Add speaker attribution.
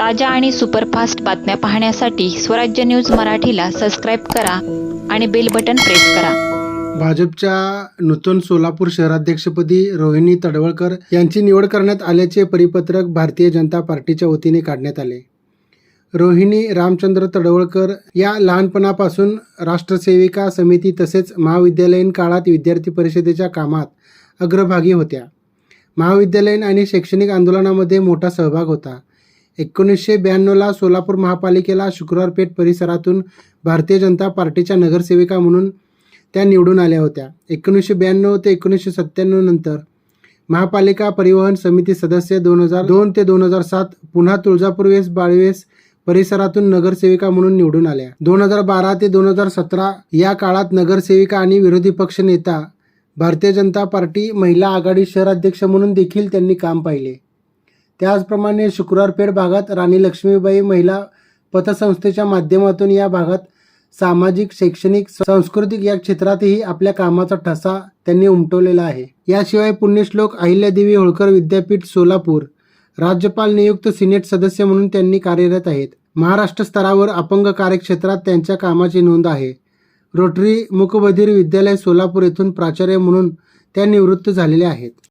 Speaker 1: ताज्या आणि सुपरफास्ट बातम्या पाहण्यासाठी स्वराज्य न्यूज मराठीला सबस्क्राईब करा आणि बेल बटन प्रेस करा.
Speaker 2: भाजपच्या नूतन सोलापूर शहराध्यक्षपदी रोहिणी तडवळकर यांची निवड करण्यात आल्याचे परिपत्रक भारतीय जनता पार्टीच्या वतीने काढण्यात आले. रोहिणी रामचंद्र तडवळकर या लहानपणापासून राष्ट्रसेविका समिती तसेच महाविद्यालयीन काळात विद्यार्थी परिषदेच्या कामात अग्रभागी होत्या. महाविद्यालयीन आणि शैक्षणिक आंदोलनामध्ये मोठा सहभाग होता. एकोणीसशे ब्याण्णवला सोलापूर महापालिकेला शुक्रवार पेठ परिसरातून भारतीय जनता पार्टीच्या नगरसेविका म्हणून त्या निवडून आल्या होत्या. एकोणीसशे ब्याण्णव ते एकोणीसशे सत्त्याण्णव नंतर महापालिका परिवहन समिती सदस्य दोन हजार दोन ते दोन हजार सात पुन्हा तुळजापूर वेस बाळवेस परिसरातून नगरसेविका म्हणून निवडून आल्या. दोन हजार बारा ते दोन हजार सतरा या काळात नगरसेविका आणि विरोधी पक्ष नेता भारतीय जनता पार्टी महिला आघाडी शहराध्यक्ष म्हणून देखील त्यांनी काम पाहिले. त्याचप्रमाणे शुक्रवारपेठ भागात राणी लक्ष्मीबाई महिला पतसंस्थेच्या माध्यमातून या भागात सामाजिक शैक्षणिक सांस्कृतिक या क्षेत्रातही आपल्या कामाचा ठसा त्यांनी उमटवलेला आहे. याशिवाय पुण्यश्लोक अहिल्यादेवी होळकर विद्यापीठ सोलापूर राज्यपाल नियुक्त सिनेट सदस्य म्हणून त्यांनी कार्यरत आहेत. महाराष्ट्र स्तरावर अपंग कार्यक्षेत्रात त्यांच्या कामाची नोंद आहे. रोटरी मुकबधीर विद्यालय सोलापूर येथून प्राचार्य म्हणून त्या निवृत्त झालेल्या आहेत.